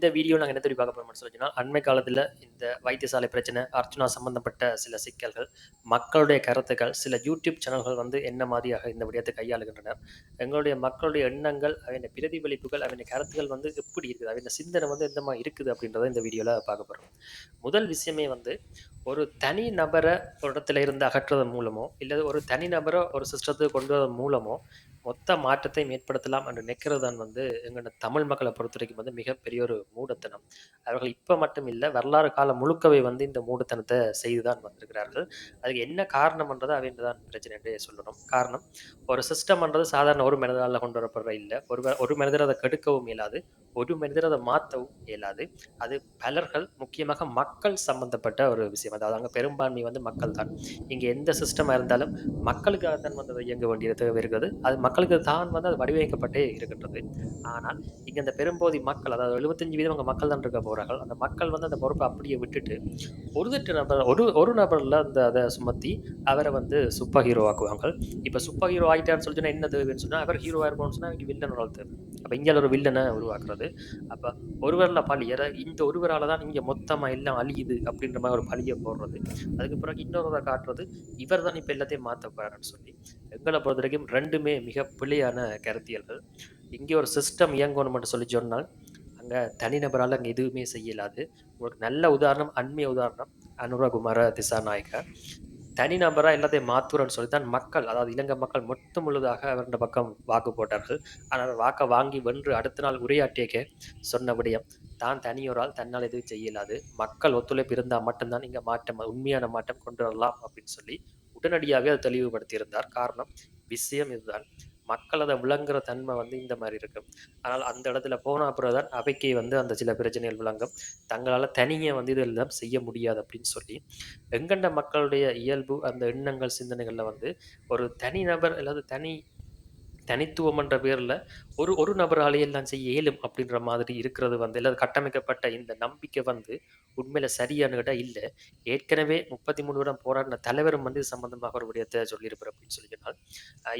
இந்த வீடியோ நாங்கள் என்ன தெரிவி பார்க்க போறோம்னு சொல்லி சொன்னா, அண்மை காலத்தில் இந்த வைத்தியசாலை பிரச்சனை, அர்ச்சனா சம்பந்தப்பட்ட சில சிக்கல்கள், மக்களுடைய கருத்துக்கள், சில யூடியூப் சேனல்கள் வந்து என்ன மாதிரியாக இந்த விடயத்தை கையாளுகின்றன எங்களுடைய மக்களுடைய எண்ணங்கள், அவைன பிரதிபலிப்புகள், அவைன கருத்துக்கள் வந்து எப்படி இருக்குது? அவைன சிந்தனை வந்து எந்த மாதிரி இருக்குது? அப்படின்றத இந்த வீடியோவில் பார்க்க போகிறோம் முதல் விஷயமே வந்து, ஒரு தனி நபரை ஒரு இடத்துல இருந்து அகற்றுவதன் மூலமோ, இல்லை ஒரு தனி நபரை ஒரு சிஸ்டத்துக்கு கொண்டு வரதன் மூலமோ, மொத்த மாற்றத்தை ஏற்படுத்தலாம் என்று நிற்கிறது தான் வந்து எங்களோட தமிழ் மக்கள பொறுத்தவரைக்கும் வந்து மிகப்பெரிய ஒரு மூடத்தனம். அவர்கள் இப்போ மட்டும் இல்லை வரலாறு காலம் முழுக்கவே வந்து இந்த மூடுத்தனத்தை செய்து தான் வந்திருக்கிறார்கள். அதுக்கு என்ன காரணம்ன்றது அவைன்ட தான் பிரச்சனை என்று சொல்லணும். காரணம், ஒரு சிஸ்டம்ன்றது சாதாரண ஒரு மனிதரால் கொண்டு வரப்படுற இல்லை ஒரு ஒரு மனிதர் அதை கெடுக்கவும் இயலாது. ஒரு மனிதர் அதை மாற்றவும் இயலாது. அது பலர்கள், முக்கியமாக மக்கள் சம்பந்தப்பட்ட ஒரு விஷயம். அதாவது அங்கே பெரும்பான்மை வந்து மக்கள் தான். இங்கே எந்த சிஸ்டமாக இருந்தாலும் மக்களுக்காக தான் வந்து இயங்க வேண்டிய தேவை இருக்கிறது. அது மக்களுக்கு தான் வந்து அது வடிவமைக்கப்பட்டே இருக்கின்றது. ஆனால், இங்கே இந்த பெரும்போதி மக்கள், அதாவது எழுபத்தஞ்சு வீதம் அங்கே மக்கள் தான் இருக்க போகிறார்கள் அந்த மக்கள் வந்து அந்த பொறுப்பை அப்படியே விட்டுட்டு, ஒரு தட்டு நபர் ஒரு ஒரு நபரில் அந்த அதை சுமத்தி, அவரை வந்து சூப்பர் ஹீரோ ஆக்குவாங்க இப்போ சூப்பர் ஹீரோ ஆகிட்டான்னு சொல்லி என்னதுன்னு என்ன அவர் ஹீரோ ஆயிருப்போம்னு சொன்னால் அவருக்கு வில்லன் வளர்த்து அப்போ இங்கே ஒரு வில்லனை உருவாக்குறது. அப்போ ஒருவரில் பழி, அதாவது இந்த ஒருவரால் தான் இங்கே மொத்தமாக எல்லாம் அழியுது அப்படின்ற மாதிரி ஒரு பழியை போடுறது. அதுக்கு பிறகு இன்னொருவரை காட்டுறது, இவர் தான் இப்போ எல்லாத்தையும் மாற்ற போகிறாருன்னு சொல்லி. எங்கள பொறுத்தவரைக்கும் 2மே மிக பிழையான கருத்தியல்கள். இங்கே ஒரு சிஸ்டம் இயங்கணும்னு சொல்லி சொன்னால், தனிநபரால் அங்கே எதுவுமே செய்ய உங்களுக்கு ஒரு நல்ல உதாரணம், அண்மைய உதாரணம் அனுரகுமார திசாநாயக்க. தனிநபராக எல்லாத்தையும் மாத்துறோம்ன்னு சொல்லி தான் மக்கள், அதாவது இலங்கை மக்கள் மொத்தம் முழுதாக அவருடைய பக்கம் வாக்கு போட்டார்கள். ஆனால் வாக்கை வாங்கி வென்று அடுத்த நாள் உரையாற்றியக்க சொன்ன விடயம், தான் தனியோரால் தன்னால் எதுவும் செய்யலாது மக்கள் ஒத்துழைப்பு இருந்தால் மட்டும்தான் இங்கே மாற்றம், உண்மையான மாற்றம் கொண்டு வரலாம் அப்படின்னு சொல்லி, உடனடியாகவே அதை தெளிவுபடுத்தியிருந்தார். காரணம், விஷயம் இதுதான். மக்கள் அதை விளங்குற தன்மை வந்து இந்த மாதிரி இருக்கும் ஆனால் அந்த இடத்துல போன அப்புறம் தான் அவைக்கு வந்து அந்த சில பிரச்சனைகள் விளங்கும். தங்களால் தனியே வந்து இதெல்லாம் செய்ய முடியாது அப்படின்னு சொல்லி, எங்கண்ட மக்களுடைய இயல்பு, அந்த எண்ணங்கள், சிந்தனைகளில் வந்து ஒரு தனி நபர் அல்லது தனி தனித்துவம் என்ற பேர்ல ஒரு ஒரு நபராலேயே எல்லாம் செய்ய இயலும் அப்படின்ற மாதிரி இருக்கிறது வந்து இல்லை கட்டமைக்கப்பட்ட இந்த நம்பிக்கை வந்து உண்மையில சரியான கேட்டா இல்லை ஏற்கனவே 33 வருடம் போராடின தலைவரும் வந்து இது சம்பந்தமாக ஒரு விடயத்தை சொல்லியிருப்பார் அப்படின்னு சொல்லி சொன்னால்,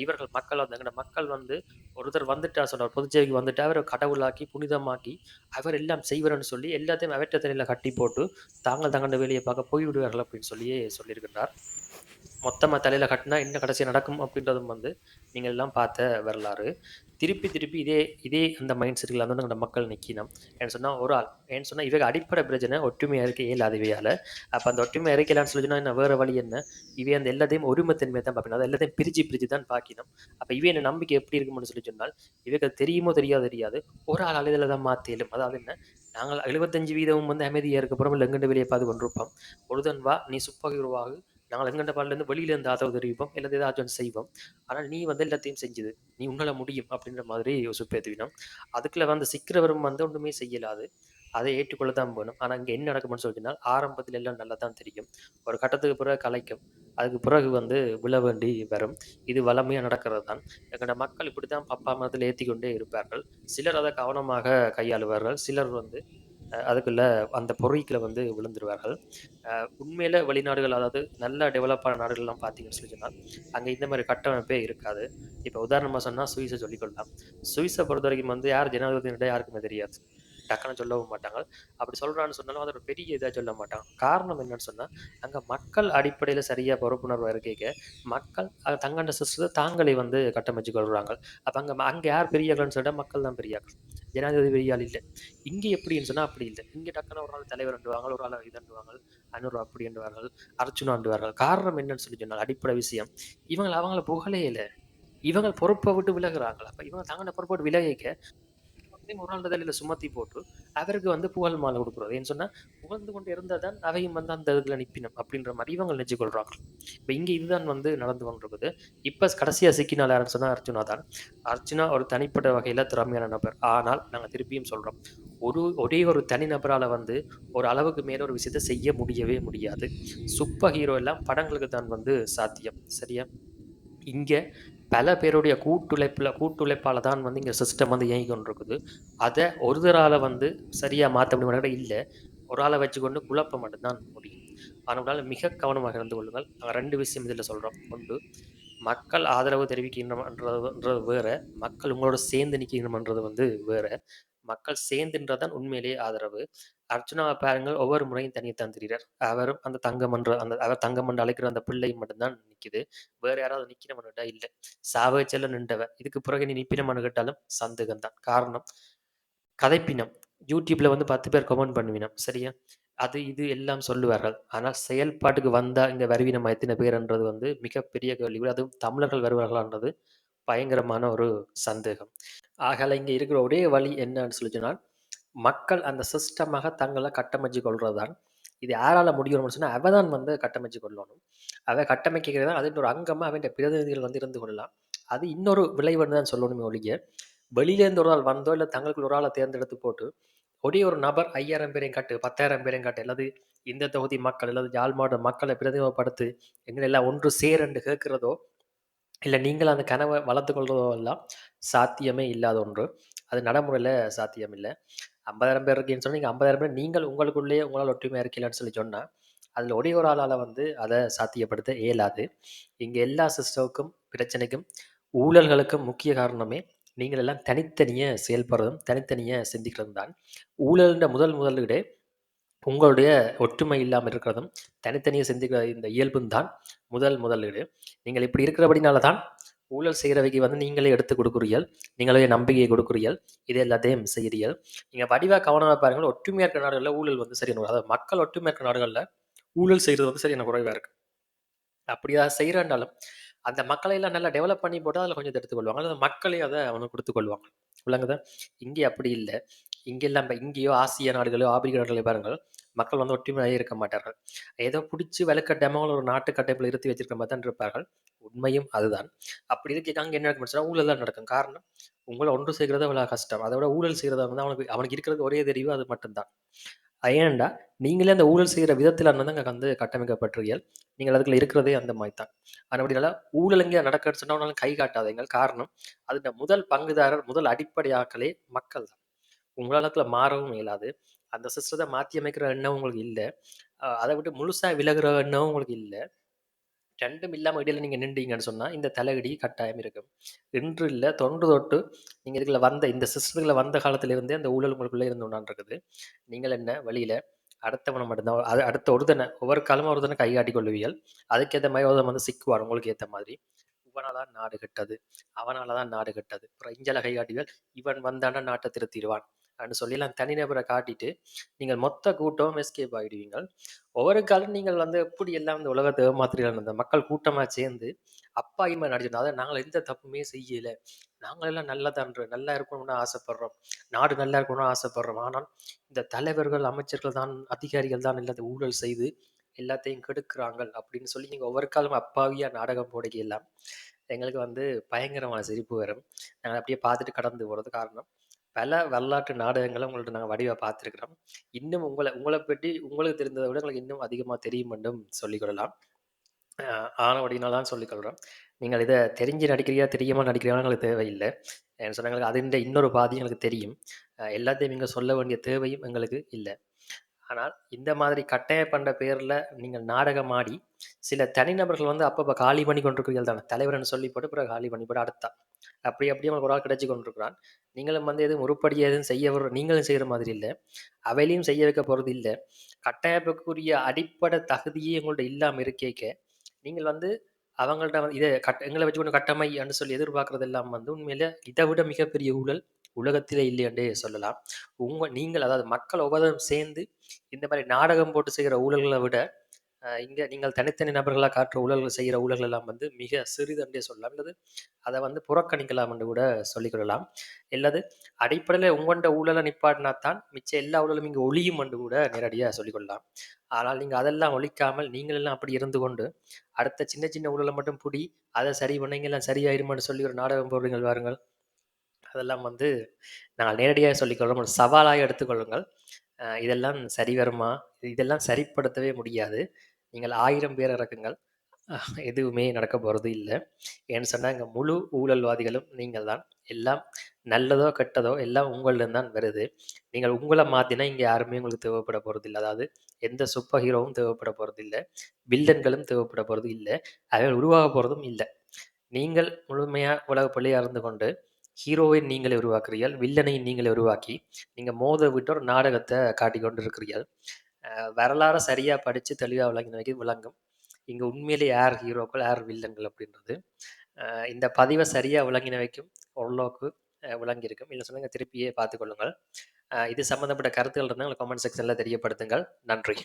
இவர்கள் மக்கள் வந்து எங்கட மக்கள் வந்து ஒருத்தர் வந்துட்டா சொன்னார், பொதுச்சேவைக்கு வந்துட்டா அவர கடவுளாக்கி, புனிதமாக்கி, அவர் எல்லாம் செய்வார்ன்னு சொல்லி எல்லாத்தையும் அவர்ட்ட தலையில கட்டி போட்டு, தாங்கள் தங்கண்ட வேலையை பார்க்க போய்விடுவார்கள் அப்படின்னு சொல்லியே சொல்லியிருக்கின்றார். மொத்தமாக தலையில் கட்டினா என்ன கடைசி நடக்கும் அப்படின்றதும் வந்து நீங்கள் எல்லாம் பார்த்த வரலாறு. திருப்பி திருப்பி இதே இதே அந்த மைண்ட் செட்டில் வந்து நம்ம மக்கள் நிற்கணும் ஏன்னு சொன்னால் ஒரு ஆள், ஏன்னு சொன்னால் இவங்க அடிப்படை பிரச்சனை ஒற்றுமையா இருக்க இயலாது இவையால. அப்போ அந்த ஒற்றுமை இருக்கலான்னு சொல்லி என்ன வேறு வழி என்ன? இவை அந்த எல்லாத்தையும் ஒருமைத்தன்மைய தான் பார்க்கணும். அதை எல்லாத்தையும் பிரித்து பிரித்து தான் பார்க்கணும். அப்போ இவை என்ன நம்பிக்கை எப்படி இருக்கும்னு சொல்லி சொன்னால், இவைக்கு தெரியுமோ தெரியாதோ தெரியாது. ஒரு ஆள் இதுல தான் மாத்த அதாவது என்ன? நாங்கள் 75% வந்து அமைதியாக இருக்க போறோம். இல்ல எங்கண்ட பார்த்து கொண்டிருப்போம். ஒருத்தன் வா, நீ சூப்பர் ஹீரோ நாங்கள் எங்கண்ட பாட்டுல வெளியில இருந்து ஆதரவு தெரிவிப்போம். இல்லை ஏதாச்சும் செய்வோம். ஆனால் நீ வந்து எல்லாத்தையும் செஞ்சுது. நீ உன்னால முடியும் அப்படின்ற மாதிரி உசுப்பேத்துவினோம். அதுக்குள்ள வந்து சிக்கிறவரும் வந்து ஒன்றுமே செய்யலாது அதை ஏற்றுக்கொள்ள தான் போகணும் ஆனால் இங்கே என்ன நடக்கும்னு சொல்லினால் ஆரம்பத்தில் எல்லாம் நல்லா தான் தெரியும். ஒரு கட்டத்துக்கு பிறகு கலைக்கும். அதுக்கு பிறகு வந்து விழ வேண்டி வரும். இது வளமையாக நடக்கிறது தான். எங்களோட மக்கள் இப்படி தான் பப்பா மதத்தில் ஏற்றி கொண்டே இருப்பார்கள். சிலர் அதை கவனமாக கையாளுவார்கள். சிலர் வந்து அதுக்குள்ளே அந்த பொறிக்குள்ள வந்து விழுந்துருவார்கள். உண்மையில் வெளிநாடுகள் அதாவது நல்லா டெவலப் ஆன நாடுகள்லாம் பார்த்தீங்கன்னு சொல்லி சொன்னால் அங்கே இந்த மாதிரி கட்டமைப்பே இருக்காது. இப்போ உதாரணமாக சொன்னால் சுவிஸ சொல்லிக்கொள்ளலாம். சுயஸை பொறுத்த வரைக்கும் வந்து யார் ஜனாதிபதின்னு யாருக்குமே தெரியாது. டக்குன்னு சொல்லவும் மாட்டாங்க. அப்படி சொல்கிறான்னு சொன்னாலும் அது ஒரு பெரிய இதாக சொல்ல மாட்டாங்க. காரணம் என்னன்னு சொன்னால் அங்கே மக்கள் அடிப்படையில் சரியாக பொறுப்புணர்வு இருக்க மக்கள் தங்கண்ட சிஸ்டத்தை தாங்களே வந்து கட்டமைச்சு கொள்கிறாங்க அப்போ அங்கே அங்கே யார் பெரிய சொல்லிட்டால் மக்கள் தான் பெரியாக்கள் ஜனாதிபதி பெரிய ஆள் இல்ல. இங்க எப்படின்னு சொன்னா அப்படி இல்லை இங்க டக்குனு ஒரு ஆள் தலைவர்ன்றுவாங்க, ஒரு ஆள் அப்படி என்றுவார்கள் அர்ச்சனா அர்ச்சுனான்றுவார்கள். காரணம் என்னன்னு சொல்லி சொன்னால் அடிப்படை விஷயம், இவங்களை அவங்கள புகழே இல்லை இவங்க பொறுப்பை விட்டு விலகுறாங்களா அப்ப இவங்க தங்கண்ட பொறுப்பை விட்டு விலகிக்க, ஒரு ஆள்ட தலையில சுமத்தி போட்டு, அவருக்கு வந்து புகழ் மாலை கொடுக்குறது ஏன்னு சொன்னா, புகழ்ந்து கொண்டு இருந்தால் தான் அவையும் வந்து அந்த இதில் நிப்பினம் அப்படின்ற மாதிரி இவங்க நெனச்சு இப்போ இங்கே இதுதான் வந்து நடந்து கொண்டிருக்குது. இப்போ கடைசியா சிக்கினால் யாருன்னு சொன்னா அர்ச்சுனா தான். அர்ச்சுனா ஒரு தனிப்பட்ட வகையில திறமையான நபர். ஆனால் நாங்கள் திருப்பியும் சொல்றோம். ஒரு ஒரே ஒரு தனி நபரால வந்து ஒரு அளவுக்கு மேலே ஒரு விஷயத்த செய்ய முடியவே முடியாது. சூப்பர் ஹீரோ எல்லாம் படங்களுக்கு தான் வந்து சாத்தியம். சரியா? இங்க பல பேருடைய கூட்டுழைப்பில் கூட்டுழைப்பால் தான் வந்து இங்கே சிஸ்டம் வந்து இயங்கி கொண்டிருக்குது. அதை ஒருதரால் வந்து சரியாக மாற்ற முடியும் கூட இல்லை ஒரு ஆளை வச்சுக்கொண்டு குழப்பம் மட்டும்தான் முடியும். அதனால மிக கவனமாக இருந்து கொள்ளுங்கள். நாங்கள் ரெண்டு விஷயம் இதில் சொல்கிறோம் ஒன்று மக்கள் ஆதரவு தெரிவிக்கின்றன்றது வேறு மக்கள் உங்களோட சேர்ந்து நிற்கின்றன்றது வந்து வேறு மக்கள் சேர்ந்துன்றதான் உண்மையிலேயே ஆதரவு. அர்ச்சனாவ பாருங்கள் ஒவ்வொரு முறையும் தனியா தான் அவரும் அந்த தங்கம் என்ற அந்த அவர் தங்கம் என்று அழைக்கிற அந்த பிள்ளை மட்டும்தான் நிற்கிது வேறு வேற யாராவது நிக்கணும்னு கேட்டா இல்லை சாவச்செல்ல நின்றவ. இதுக்கு பிறகு நீ நிப்பினமான்னு கேட்டாலும் சந்தேகம் தான். காரணம் கதைப்பினம். யூடியூப்ல வந்து 10 பேர் கமெண்ட் பண்ணுவினம். சரியா? அது இது எல்லாம் சொல்லுவார்கள். ஆனால் செயல்பாட்டுக்கு வந்தா இங்க வருவினம் எத்தனை பேர்ன்றது வந்து மிகப்பெரிய கேள்வி. அதுவும் தமிழர்கள் வருவார்களான்றது பயங்கரமான ஒரு சந்தேகம். ஆகல இங்க இருக்கிற ஒரே வழி என்னன்னு சொல்லி சொன்னால், மக்கள் அந்த சிஸ்டமாக தங்களை கட்டமைச்சு கொள்கிறது தான். இது யாரால முடியும்னு சொன்னா, அவ தான் வந்து கட்டமைச்சு கொள்ளணும். அவ கட்டமைக்கிறது தான் அதன் ஒரு அங்கமா அவன் பிரதிநிதிகள் வந்து இருந்து கொள்ளலாம். அது இன்னொரு விளைவுன்னு தான் சொல்லணுமே ஒழிய, வெளியிலேருந்து ஒரு ஆள் வந்தோ, இல்லை தங்களுக்கு ஒரு ஆளை தேர்ந்தெடுத்து போட்டு, ஒரே ஒரு நபர் 5000 பேரையும் காட்டு, 10000 பேரையும் காட்டு, அல்லது இந்த தொகுதி மக்கள் அல்லது யாழ் மாவட்ட மக்களை பிரதிநிதிப்படுத்து எங்களை எல்லாம் ஒன்று சேர் என்று கேட்கிறதோ, இல்லை நீங்கள் அந்த கனவை வளர்த்து கொள்றதோ எல்லாம் சாத்தியமே இல்லாத ஒன்று. அது நடைமுறையில் சாத்தியம் இல்லை 50000 பேர் இருக்கீங்கன்னு சொன்னா, நீங்க 50000 பேர் நீங்கள் உங்களுக்குள்ளேயே உங்களால் ஒற்றுமையாக இருக்கீங்களான்னு சொல்லி சொன்னால் அதில் ஒரே ஒரு ஆளால் வந்து அதை சாத்தியப்படுத்த இயலாது. இங்கே எல்லா சிஸ்டம்க்கும், பிரச்சனைக்கும், ஊழல்களுக்கும் முக்கிய காரணமே நீங்கள் எல்லாம் தனித்தனியாக செயல்படுறதும், தனித்தனியாக சிந்திக்கிறதும் தான். ஊழல்ன்ற முதல் முதலீடே உங்களுடைய ஒற்றுமை இல்லாமல் இருக்கிறதும், தனித்தனியாக சிந்திக்கிற இந்த இயல்பும் தான் முதல் முதலீடு. நீங்கள் இப்படி இருக்கிறபடினால தான் ஊழல் செய்கிறவைக்கு வந்து நீங்களே எடுத்து கொடுக்குறீர்கள். நீங்களே நம்பிக்கையை கொடுக்குறீர்கள். இது எல்லாத்தையும் செய்கிறீர்கள் நீங்க வடிவாக கவனமாக பாருங்கள், ஒற்றுமையாக இருக்கிற நாடுகளில் ஊழல் வந்து சரியான அதாவது மக்கள் ஒற்றுமையாக இருக்கிற நாடுகள்ல ஊழல் செய்கிறது வந்து சரியான குறைவாக இருக்கு. அப்படியா செய்றேன்னாலும், அந்த மக்களை எல்லாம் நல்லா டெவலப் பண்ணி போட்டால் அதில் கொஞ்சம் எடுத்துக்கொள்வாங்க. அல்லது மக்களே அதை அவனுக்கு கொடுத்துக்கொள்வாங்க விளங்குதா? இங்கே அப்படி இல்லை. இங்கெல்லாம் இப்ப இங்கேயோ ஆசிய நாடுகளோ, ஆப்பிரிக்க நாடுகளோ பாருங்கள், மக்கள் வந்து ஒற்றுமையாக இருக்க மாட்டார்கள். ஏதோ புடிச்சு வலுக்கட்டாயமா ஒரு நாட்டு கட்டமைப்புல இருத்தி வச்சிருக்க மாதிரி தான் இருப்பார்கள். உண்மையும் அதுதான். அப்படி இருக்கைக்கு அங்க என்ன நடக்கும் ஊழல் தான் நடக்கும். காரணம், உங்களை ஒன்று சேர்க்கிறது அவ்வளோ கஷ்டம். அதை விட ஊழல் செய்கிறத வந்து அவனுக்கு அவனுக்கு இருக்கிறது ஒரே தெரிவு அது மட்டும்தான் ஏனண்டா நீங்களே அந்த ஊழல் செய்கிற விதத்தில் தான் அங்கே வந்து கட்டமைக்கப்பட்டிருக்கீர்கள் நீங்கள் அதுக்குள்ள இருக்கிறதே அந்த மாதிரி தான். அதுபடினால ஊழல் இங்கே நடக்குதுன்னு சொன்னா கை காட்டாதீங்க. காரணம், அதுக்கு முதல் பங்குதாரர், முதல் அடிப்படை மக்கள் தான். உங்களால மாறவும் இயலாது. அந்த சிஸ்டத்தை மாற்றி அமைக்கிற எண்ணம் உங்களுக்கு இல்லை அதை விட்டு முழுசாக விலகிற எண்ணம் உங்களுக்கு இல்ல. 2ம் இல்லாம இடையில நீங்கள் நின்றீங்கன்னு சொன்னால் இந்த தலையடி கட்டாயம் இருக்கும். இன்று இல்லை தொன்று தொட்டு நீங்கள் இதுக்குள்ள வந்த இந்த சிஸ்டத்துக்குள்ள வந்த காலத்துலேருந்தே அந்த ஊழல் உங்களுக்குள்ளே இருந்து கொண்டாண்டு இருக்குது. நீங்கள் என்ன வழியில் அடுத்தவனை மட்டும்தான் அது அடுத்த ஒருத்தன ஒவ்வொரு காலமும் ஒரு கை கையாட்டி கொள்வீர்கள் அதுக்கேற்ற மாதிரி ஒருத்தன் வந்து சிக்குவான் உங்களுக்கு ஏற்ற மாதிரி. இவனால தான் நாடு கெட்டது. அவனால தான் நாடு கெட்டது. அப்புறம் இஞ்சல கை இவன் வந்தான்னா நாட்டை திருத்திடுவான் அப்படின்னு சொல்லிலாம் தனிநபரை காட்டிட்டு, நீங்கள் மொத்த கூட்டம் எஸ்கேப் ஆகிடுவீங்கள். ஒவ்வொரு காலம் நீங்கள் வந்து எப்படி எல்லாம் இந்த உலகத்தை ஏமாத்துறீர்கள் அந்த மக்கள் கூட்டமாக சேர்ந்து, அப்பாவிமா நடிச்சிருந்தோம். அதாவது நாங்கள் எந்த தப்புமே செய்யலை நாங்களெல்லாம் நல்லதான்ற நல்லா இருக்கணும்னு ஆசைப்படுறோம். நாடு நல்லா இருக்கணும்னு ஆசைப்படுறோம். ஆனால், இந்த தலைவர்கள், அமைச்சர்கள் தான், அதிகாரிகள் தான் எல்லாத்தையும் ஊழல் செய்து எல்லாத்தையும் கெடுக்குறாங்கள் அப்படின்னு சொல்லி நீங்கள் ஒவ்வொரு காலமும் அப்பாவியாக நாடகம் போடையெல்லாம், எங்களுக்கு வந்து பயங்கரமான சிரிப்பு வரும். நாங்கள் அப்படியே பார்த்துட்டு கடந்து போகிறது காரணம், பல வரலாற்று நாடகங்களை உங்கள்ட்ட நாங்க வடிவா பார்த்துருக்குறோம் இன்னும் உங்கள உங்கள பற்றி உங்களுக்கு தெரிந்தத விட எங்களுக்கு இன்னும் அதிகமா தெரியும் என்றும் சொல்லிக் கொள்ளலாம். அ ஆனபடியினால தான் சொல்லிக் கொள்றோம். நீங்கள் இத தெரிஞ்சு நடிக்கிறியா தெரியாம நடிக்கிறீங்களான்னு எங்களுக்கு தேவையில்ல. ஏன்னு சொன்னா எங்களுக்கு அதிண்ட இன்னொரு பாதி எங்களுக்கு தெரியும். அ எல்லாத்தையும் நீங்கள் சொல்ல வேண்டிய தேவையும் எங்களுக்கு இல்ல. ஆனால், இந்த மாதிரி கட்டாய பண்ற பேரில் நீங்கள் நாடகம் ஆடி, சில தனிநபர்கள் வந்து அப்பப்போ காலி பண்ணி கொண்டிருக்கிறீர்கள் தானே. தலைவர்னு சொல்லி போட்டு பிறகு காலி பண்ணி போட்டு அடுத்த அப்படி அப்படியே உங்களுக்கு ஒரு ஆள் கிடைச்சி கொண்டிருக்கிறான். நீங்களும் வந்து எதுவும் உருப்படியாக எதுவும் செய்ய நீங்களும் செய்கிற மாதிரி இல்லை அவையிலையும் செய்ய வைக்க போகிறது இல்லை கட்டாயப்புக்குரிய அடிப்படை தகுதியே உங்கள்ட்ட இல்லாமல் இருக்கேக்க, நீங்கள் வந்து அவங்கள்ட்ட வந்து இதை கட் எங்களை வச்சு கொண்டு கட்டமைன்னு சொல்லி எதிர்பார்க்கறது எல்லாம் வந்து உண்மையில இதை விட மிகப்பெரிய ஊழல் உலகத்திலே இல்லை என்றே சொல்லலாம். உங்க நீங்கள் அதாவது மக்கள் ஒவ்வொருவரும் சேர்ந்து இந்த மாதிரி நாடகம் போட்டு செய்கிற ஊழல்களை விட, இங்கே நீங்கள் தனித்தனி நபர்களாக காட்டுற ஊழல்கள் செய்கிற ஊழல்கள் எல்லாம் வந்து மிக சிறிதன்றே சொல்லலாம். அல்லது அதை வந்து புறக்கணிக்கலாம் என்று கூட சொல்லிக்கொள்ளலாம் அல்லது அடிப்படையில் உங்கள்கிட்ட ஊழலை நிப்பாட்டினா தான் மிச்ச எல்லா ஊழலும் இங்கே ஒழியும் என்று கூட நேரடியாக சொல்லிக்கொள்ளலாம் ஆனால் நீங்கள் அதெல்லாம் ஒழிக்காமல் நீங்களெல்லாம் அப்படி இருந்து கொண்டு, அடுத்த சின்ன சின்ன ஊழலை மட்டும் பிடி அதை சரி பண்ணீங்கெல்லாம் சரியாயிருமான்னு சொல்லி ஒரு நாடகம் போடுறீங்கள் வாருங்கள் அதெல்லாம் வந்து நாங்கள் நேரடியாக சொல்லிக்கொள்ளும் ஒரு சவாலாக எடுத்துக்கொள்ளுங்கள். அ இதெல்லாம் சரி வருமா? இதெல்லாம் சரிப்படுத்தவே முடியாது. நீங்கள் 1000 பேர் இறக்குங்கள். எதுவுமே நடக்க போறது இல்ல. ஏன்னு சொன்னா இங்க முழு ஊழல்வாதிகளும் நீங்கள் தான். எல்லாம் நல்லதோ, கெட்டதோ எல்லாம் உங்கள்ட்ட தான் வருது. நீங்கள் உங்கள மாத்தினா இங்க யாருமே உங்களுக்கு தேவைப்பட போறதில்ல. அதாவது எந்த சூப்பர் ஹீரோவும் தேவைப்பட போறதில்ல. வில்லன்களும் தேவைப்பட போறது இல்ல. அவர்கள் உருவாக போறதும் இல்ல. நீங்கள் முழுமையா உலக பிள்ளையா இருந்து கொண்டு, ஹீரோவை நீங்களே உருவாக்குறீர்கள் வில்லனை நீங்களே உருவாக்கி நீங்கள் மோத விட்டு ஒரு நாடகத்தை காட்டிக்கொண்டு இருக்கிறீர்கள் வரலாறு வரலாறை சரியாக படித்து தெளிவாக விளங்கினவைக்கு விளங்கும். இங்கே உண்மையிலே யார் ஹீரோக்கள் யார் வில்லன்கள் அப்படின்றது. இந்த பதிவை சரியாக விளங்கினவைக்கும் ஓரளவுக்கு விளங்கியிருக்கும். இல்லை சொன்னாங்க திருப்பியே பார்த்துக்கொள்ளுங்கள் இது சம்மந்தப்பட்ட கருத்துக்கள் இருந்தால் கமெண்ட் செக்ஷனில் தெரியப்படுத்துங்கள். நன்றி.